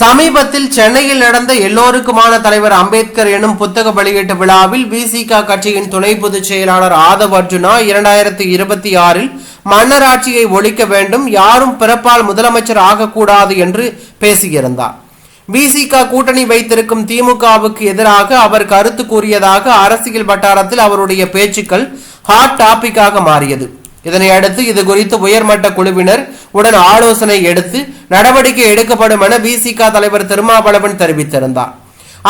சமீபத்தில் சென்னையில் நடந்த எல்லோருக்குமான தலைவர் அம்பேத்கர் எனும் புத்தக வெளியீட்டு விழாவில் விசிக கட்சியின் துணை பொதுச் செயலாளர் ஆதவ் அர்ஜுனா இரண்டாயிரத்தி இருபத்தி ஆறில் மன்னராட்சியை ஒழிக்க வேண்டும் யாரும் பிறப்பால் முதலமைச்சர் ஆகக்கூடாது என்று பேசியிருந்தார். விசிக கூட்டணி வைத்திருக்கும் திமுகவுக்கு எதிராக அவர் கருத்து கூறியதாக அரசியல் வட்டாரத்தில் அவருடைய பேச்சுக்கள் ஹாட் டாபிக்காக மாறியது. இதனை அடுத்து இது குறித்து உயர்மட்ட குழுவினர் உடன் ஆலோசனை எடுத்து நடவடிக்கை எடுக்கப்படும் என பிசிக தலைவர் திருமாவளவன் தெரிவித்திருந்தார்.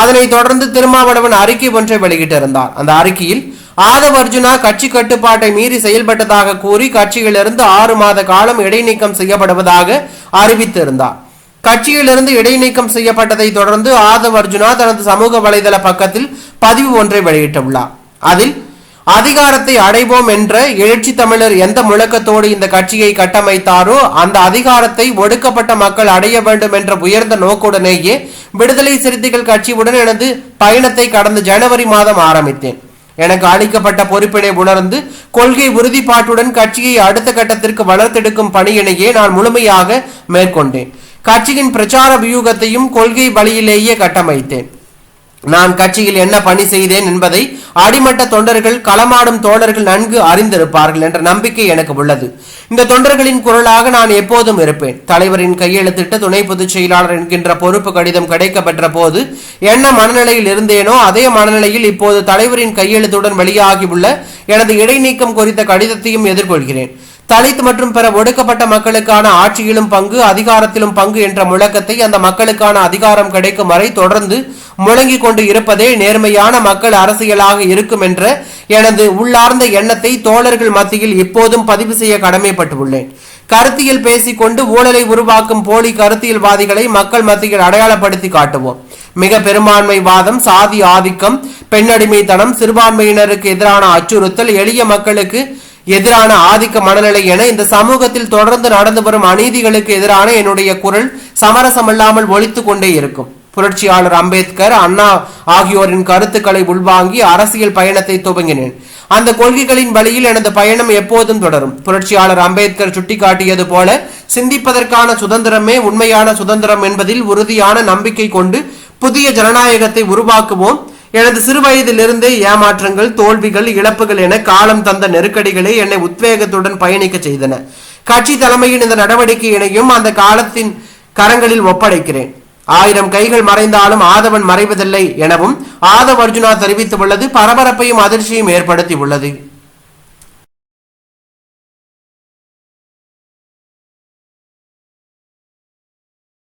அதனைத் தொடர்ந்து திருமாவளவன் அறிக்கை ஒன்றை வெளியிட்டிருந்தார். அந்த அறிக்கையில் ஆதவ் அர்ஜுனா கட்சி கட்டுப்பாட்டை மீறி செயல்பட்டதாக கூறி கட்சியிலிருந்து ஆறு மாத காலம் இடைநீக்கம் செய்யப்படுவதாக அறிவித்திருந்தார். கட்சியிலிருந்து இடைநீக்கம் செய்யப்பட்டதை தொடர்ந்து ஆதவ் அர்ஜுனா தனது சமூக வலைதள பக்கத்தில் பதிவு ஒன்றை வெளியிட்டுள்ளார். அதில் அதிகாரத்தை அடைவோம் என்ற எழுச்சி தமிழர் எந்த முழக்கத்தோடு இந்த கட்சியை கட்டமைத்தாரோ அந்த அதிகாரத்தை ஒடுக்கப்பட்ட மக்கள் அடைய வேண்டும் என்ற உயர்ந்த நோக்குடனேயே விடுதலை சிறுத்தைகள் கட்சியுடன் எனது பயணத்தை கடந்த ஜனவரி மாதம் ஆரம்பித்தேன். எனக்கு அளிக்கப்பட்ட பொறுப்பினை உணர்ந்து கொள்கை உறுதிப்பாட்டுடன் கட்சியை அடுத்த கட்டத்திற்கு வளர்த்தெடுக்கும் பணியினையே நான் முழுமையாக மேற்கொண்டேன். கட்சியின் பிரச்சார வியூகத்தையும் கொள்கை வழியிலேயே கட்டமைத்தேன். நான் கட்சியில் என்ன பணி செய்தேன் என்பதை அடிமட்ட தொண்டர்கள் களமாடும் தோழர்கள் நன்கு அறிந்திருப்பார்கள் என்ற நம்பிக்கை எனக்கு உள்ளது. இந்த தொண்டர்களின் குரலாக நான் எப்போதும் இருப்பேன். தலைவரின் கையெழுத்திட்ட துணை பொதுச் செயலாளர் என்கின்ற பொறுப்பு கடிதம் கிடைக்கப்பெற்ற போது என்ன மனநிலையில் இருந்தேனோ அதே மனநிலையில் இப்போது தலைவரின் கையெழுத்துடன் வெளியாகியுள்ள எனது இடைநீக்கம் குறித்த கடிதத்தையும் எதிர்கொள்கிறேன். தலித் மற்றும் பிற ஒடுக்கப்பட்ட மக்களுக்கான ஆட்சியிலும் பங்கு அதிகாரத்திலும் பங்கு என்ற முழக்கத்தை அந்த மக்களுக்கான அதிகாரம் கிடைக்கும் வரை தொடர்ந்து முழங்கிக் கொண்டு இருப்பதே நேர்மையான மக்கள் அரசியலாக இருக்கும் என்ற எனது உள்ளார்ந்த எண்ணத்தை தோழர்கள் மத்தியில் இப்போதும் பதிவு செய்ய கடமைப்பட்டுள்ளேன். கருத்தியல் பேசிக்கொண்டு ஊழலை உருவாக்கும் போலி கருத்தியல்வாதிகளை மக்கள் மத்தியில் அடையாளப்படுத்தி காட்டுவோம். மிக பெரும்பான்மை வாதம் சாதி ஆதிக்கம் பெண்ணடிமைத்தனம் சிறுபான்மையினருக்கு எதிரான அச்சுறுத்தல் எளிய மக்களுக்கு எதிரான ஆதிக்க மனநிலை என இந்த சமூகத்தில் தொடர்ந்து நடந்து வரும் அநீதிகளுக்கு எதிரான என்னுடைய குரல் சமரசமில்லாமல் ஒழித்து கொண்டே இருக்கும். புரட்சியாளர் அம்பேத்கர் அண்ணா ஆகியோரின் கருத்துக்களை உள்வாங்கி அரசியல் பயணத்தை துவங்கினேன். அந்த கொள்கைகளின் வழியில் எனது பயணம் எப்போதும் தொடரும். புரட்சியாளர் அம்பேத்கர் சுட்டிக்காட்டியது போல சிந்திப்பதற்கான சுதந்திரமே உண்மையான சுதந்திரம் என்பதில் உறுதியான நம்பிக்கை கொண்டு புதிய ஜனநாயகத்தை உருவாக்குவோம். எனது சிறுவயதிலிருந்தே ஏமாற்றங்கள் தோல்விகள் இழப்புகள் என காலம் தந்த நெருக்கடிகளே என்னை உத்வேகத்துடன் பயணிக்க செய்தன. கட்சி தலைமையின் இந்த நடவடிக்கையினையும் அந்த காலத்தின் கரங்களில் ஒப்படைக்கிறேன். ஆயிரம் கைகள் மறைந்தாலும் ஆதவன் மறைவதில்லை எனவும் ஆதவ் அர்ஜுனா தெரிவித்துள்ளது பரபரப்பையும் அதிர்ச்சியும் ஏற்படுத்தி உள்ளது